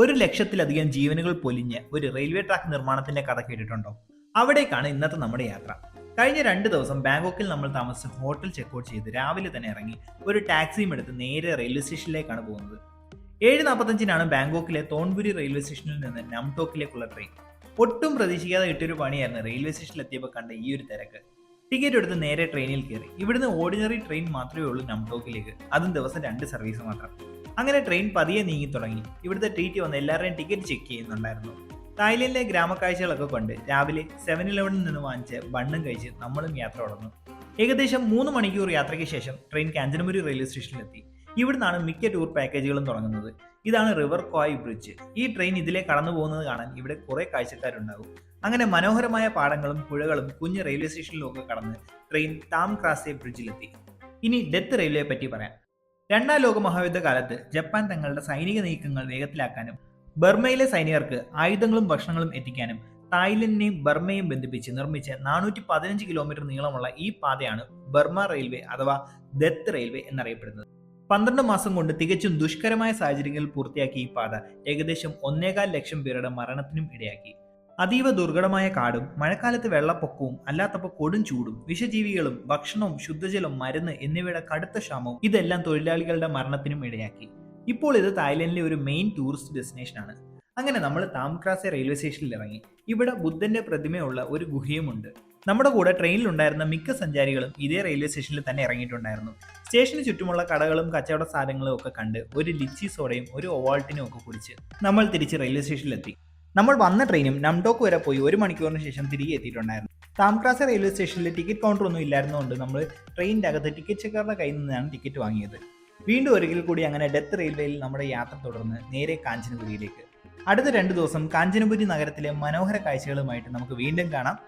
ഒരു ലക്ഷത്തിലധികം ജീവനുകൾ പൊലിഞ്ഞ് ഒരു റെയിൽവേ ട്രാക്ക് നിർമ്മാണത്തിന്റെ കഥ കേട്ടിട്ടുണ്ടോ? അവിടേക്കാണ് ഇന്നത്തെ നമ്മുടെ യാത്ര. കഴിഞ്ഞ രണ്ട് ദിവസം ബാങ്കോക്കിൽ നമ്മൾ താമസിച്ച ഹോട്ടൽ ചെക്കൗട്ട് ചെയ്ത് രാവിലെ തന്നെ ഇറങ്ങി ഒരു ടാക്സിയും എടുത്ത് നേരെ റെയിൽവേ സ്റ്റേഷനിലേക്കാണ് പോകുന്നത്. ഏഴ് നാൽപ്പത്തഞ്ചിനാണ് ബാങ്കോക്കിലെ തോൺപുരി റെയിൽവേ സ്റ്റേഷനിൽ നിന്ന് നംടോക്കിലേക്കുള്ള ട്രെയിൻ. ഒട്ടും പ്രതീക്ഷിക്കാതെ കിട്ടിയൊരു പണിയായിരുന്നു റെയിൽവേ സ്റ്റേഷനിൽ എത്തിയപ്പോൾ കണ്ട ഈ ഒരു തിരക്ക്. ടിക്കറ്റ് എടുത്ത് നേരെ ട്രെയിനിൽ കയറി. ഇവിടുന്ന് ഓർഡിനറി ട്രെയിൻ മാത്രമേ ഉള്ളൂ നംടോക്കിലേക്ക്. അതും ദിവസം രണ്ട് സർവീസ് മാത്രം. അങ്ങനെ ട്രെയിൻ പതിയെ നീങ്ങി തുടങ്ങി. ഇവിടുത്തെ ടി ടി വന്ന് എല്ലാവരുടെയും ടിക്കറ്റ് ചെക്ക് ചെയ്യുന്നുണ്ടായിരുന്നു. തായ്ലൻഡിലെ ഗ്രാമക്കാഴ്ചകളൊക്കെ കൊണ്ട് രാവിലെ സെവൻ ഇലവനിൽ നിന്ന് വാങ്ങിച്ച് ബണ്ണും കഴിച്ച് നമ്മളും യാത്ര തുടർന്നു. ഏകദേശം മൂന്ന് മണിക്കൂർ യാത്രയ്ക്ക് ശേഷം ട്രെയിൻ കാഞ്ചനപുരി റെയിൽവേ സ്റ്റേഷനിലെത്തി ഇവിടുന്നാണ് മിക്ക ടൂർ പാക്കേജുകളും തുടങ്ങുന്നത്. ഇതാണ് റിവർ കോയ് ബ്രിഡ്ജ് ഈ ട്രെയിൻ ഇതിലെ കടന്നു പോകുന്നത് കാണാൻ ഇവിടെ കുറെ കാഴ്ചക്കാരുണ്ടാകും അങ്ങനെ മനോഹരമായ പാടങ്ങളും പുഴകളും കുഞ്ഞ് റെയിൽവേ സ്റ്റേഷനിലും ഒക്കെ കടന്ന് ട്രെയിൻ താം ക്രാസെ ബ്രിഡ്ജിലെത്തി ഇനി ഡെത്ത് റെയിൽവേയെ പറ്റി പറയാം. രണ്ടാം ലോക മഹായുദ്ധ കാലത്ത് ജപ്പാൻ തങ്ങളുടെ സൈനിക നീക്കങ്ങൾ വേഗത്തിലാക്കാനും ബർമയിലെ സൈനികർക്ക് ആയുധങ്ങളും ഭക്ഷണങ്ങളും എത്തിക്കാനും തായ്ലൻഡിനെയും ബർമയും ബന്ധിപ്പിച്ച് നിർമ്മിച്ച നാനൂറ്റി പതിനഞ്ച് കിലോമീറ്റർ നീളമുള്ള ഈ പാതയാണ് ബർമ റെയിൽവേ അഥവാ ദത്ത് റെയിൽവേ എന്നറിയപ്പെടുന്നത്. പന്ത്രണ്ട് മാസം കൊണ്ട് തികച്ചും ദുഷ്കരമായ സാഹചര്യങ്ങളിൽ പൂർത്തിയാക്കിയ ഈ പാത ഏകദേശം ഒന്നേകാൽ ലക്ഷം പേരുടെ മരണത്തിനും ഇടയാക്കി. അതീവ ദുർഘടമായ കാടും മഴക്കാലത്ത് വെള്ളപ്പൊക്കവും അല്ലാത്തപ്പോൾ കൊടും ചൂടും വിഷജീവികളും ഭക്ഷണവും ശുദ്ധജലം മരുന്ന് എന്നിവയുടെ കടുത്ത ക്ഷാമവും ഇതെല്ലാം തൊഴിലാളികളുടെ മരണത്തിനും ഇടയാക്കി. ഇപ്പോൾ ഇത് തായ്ലൻഡിലെ ഒരു മെയിൻ ടൂറിസ്റ്റ് ഡെസ്റ്റിനേഷനാണ് അങ്ങനെ നമ്മൾ താംക്രാസെ റെയിൽവേ സ്റ്റേഷനിൽ ഇറങ്ങി. ഇവിടെ ബുദ്ധന്റെ പ്രതിമയുള്ള ഒരു ഗുഹയുമുണ്ട്. നമ്മുടെ കൂടെ ട്രെയിനിലുണ്ടായിരുന്ന മിക്ക സഞ്ചാരികളും ഇതേ റെയിൽവേ സ്റ്റേഷനിൽ തന്നെ ഇറങ്ങിയിട്ടുണ്ടായിരുന്നു. സ്റ്റേഷന് ചുറ്റുമുള്ള കടകളും കച്ചവട സാധനങ്ങളും ഒക്കെ കണ്ട് ഒരു ലിച്ചി സോഡയും ഒരു ഒവാൾട്ടിനും ഒക്കെ കുടിച്ച് നമ്മൾ തിരിച്ച് റെയിൽവേ സ്റ്റേഷനിലെത്തി നമ്മൾ വന്ന ട്രെയിനും നംടോക്ക് വരെ പോയി ഒരു മണിക്കൂറിന് ശേഷം തിരികെ എത്തിയിട്ടുണ്ടായിരുന്നു. താംക്രാസ റെയിൽവേ സ്റ്റേഷനിൽ ടിക്കറ്റ് കൗണ്ടർ ഒന്നും ഇല്ലായിരുന്നുകൊണ്ട് നമ്മൾ ട്രെയിനിന്റെ അകത്ത് ടിക്കറ്റ് ചെക്കറുടെ കയ്യിൽ നിന്നാണ് ടിക്കറ്റ് വാങ്ങിയത്. വീണ്ടും ഒരിക്കൽ കൂടി അങ്ങനെ ഡെത്ത് റെയിൽവേയിൽ നമ്മുടെ യാത്ര തുടർന്ന് നേരെ കാഞ്ചനപുരിയിലേക്ക്. അടുത്ത രണ്ട് ദിവസം കാഞ്ചനപുരി നഗരത്തിലെ മനോഹര കാഴ്ചകളുമായിട്ട് നമുക്ക് വീണ്ടും കാണാം.